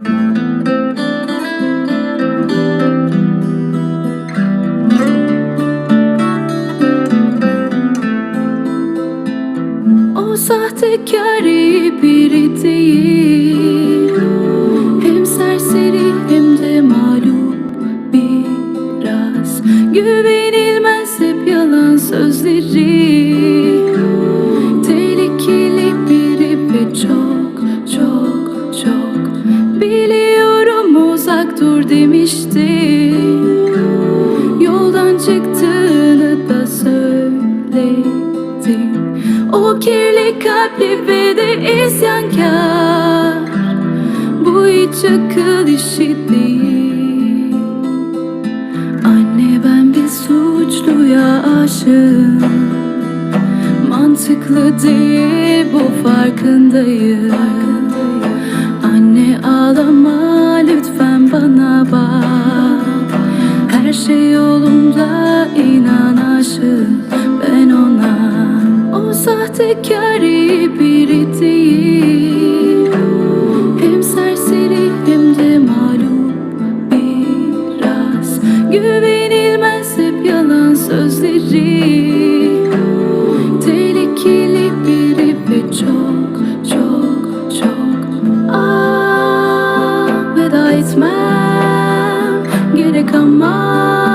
O sahtekar iyi biri değil. Hem serseri hem de mağlup biraz. Güvenilmez hep yalan sözleri uzak dur demişti Yoldan çıktığını da söyledim. O kirli kalpli ve de isyankar. Bu hiç akıl işi değil. Anne ben bir suçluya aşığım. Mantıklı değil bu farkındayım. Anne ağlama Her şey yolunda inan aşığım ben ona. O sahtekar iyi biri değil. Hem serseri hem de mağlup biraz. Güvenilmez hep yalan sözleri. Tehlikeli biri ve çok çok çok. Ah veda you to come on.